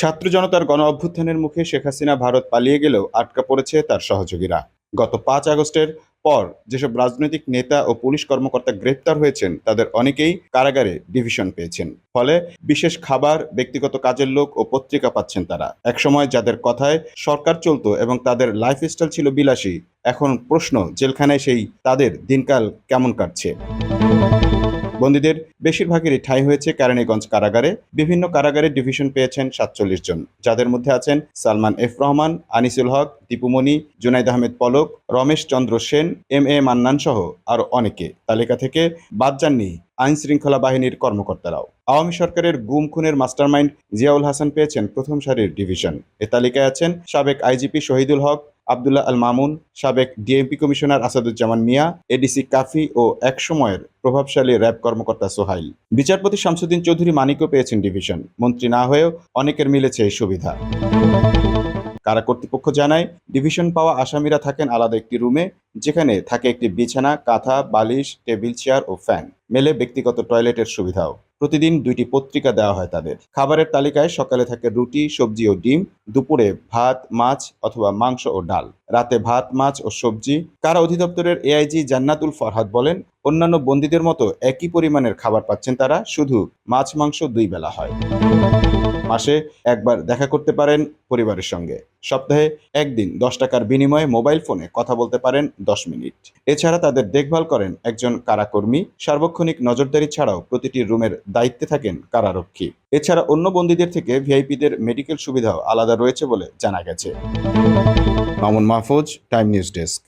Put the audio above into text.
ছাত্র জনতার গণ অভ্যুত্থানের মুখে শেখ হাসিনা ভারত পালিয়ে গেলেও আটকা পড়েছে তার সহযোগীরা। গত পাঁচ আগস্টের পর যেসব রাজনৈতিক নেতা ও পুলিশ কর্মকর্তা গ্রেপ্তার হয়েছেন, তাদের অনেকেই কারাগারে ডিভিশন পেয়েছেন। ফলে বিশেষ খাবার, ব্যক্তিগত কাজের লোক ও পত্রিকা পাচ্ছেন তারা। একসময় যাদের কথায় সরকার চলতো এবং তাদের লাইফস্টাইল ছিল বিলাসী, এখন প্রশ্ন, জেলখানায় সেই তাদের দিনকাল কেমন কাটছে? বন্দীদের বেশিরভাগেরই ঠাঁই হয়েছে কেরানীগঞ্জ কারাগারে। বিভিন্ন কারাগারে ডিভিশন পেয়েছেন সাতচল্লিশ জন। যাদের মধ্যে আছেন Salman F Rahman, Anisul Huq Dipumoni Junaid Ahmed Palak, Ramesh Chandra Sen, M A Mannan সহ আরও অনেকে। তালিকা থেকে বাদ যাননি আইন শৃঙ্খলা বাহিনীর কর্মকর্তারাও। আওয়ামী সরকারের গুম খুনের মাস্টারমাইন্ড জিয়াউল হাসান পেয়েছেন প্রথম সারির ডিভিশন। এ তালিকায় আছেন সাবেক আইজিপি শহীদুল হক আবদুল্লাহ আল মামুন, সাবেক DMP commissioner Asaduzzaman Mia ADC Kafi ও একসময়ের প্রভাবশালী র্যাব কর্মকর্তা সোহাইল। বিচারপতি শামসুদ্দিন চৌধুরী মানিকও পেয়েছেন ডিভিশন। মন্ত্রী না হয়েও অনেকের মিলেছে এই সুবিধা। কারা কর্তৃপক্ষ জানায়, ডিভিশন পাওয়া আসামিরা থাকেন আলাদা একটি রুমে, যেখানে থাকে একটি বিছানা, কাঁথা, বালিশ, টেবিল, চেয়ার ও ফ্যান। মেলে ব্যক্তিগত টয়লেটের সুবিধাও। প্রতিদিন দুইটি পত্রিকা দেওয়া হয় তাদের। খাবারের তালিকায় সকালে থাকে রুটি, সবজি ও ডিম, দুপুরে ভাত, মাছ অথবা মাংস ও ডাল। রাতে ভাত, মাছ ও সবজি। কারা অধিদপ্তরের এআইজি জান্নাতুল ফরহাদ বলেন, অন্যান্য বন্দীদের মতো একই পরিমাণের খাবার পাচ্ছেন তারা, শুধু মাছ, মাংস দুই বেলা হয়। মাসে একবার দেখা করতে পারেন পরিবারের সঙ্গে। সপ্তাহে একদিন দশ টাকার বিনিময়ে মোবাইল ফোনে কথা বলতে পারেন দশ মিনিট। এছাড়া তাদের দেখভাল করেন একজন কারাকর্মী। সার্বক্ষণিক নজরদারি ছাড়াও প্রতিটি রুমের দায়িত্বে থাকেন কারারক্ষী। এছাড়া অন্য বন্দীদের থেকে ভিআইপিদের মেডিকেল সুবিধাও আলাদা রয়েছে বলে জানা গেছে। Mamun Mahfuz time news desk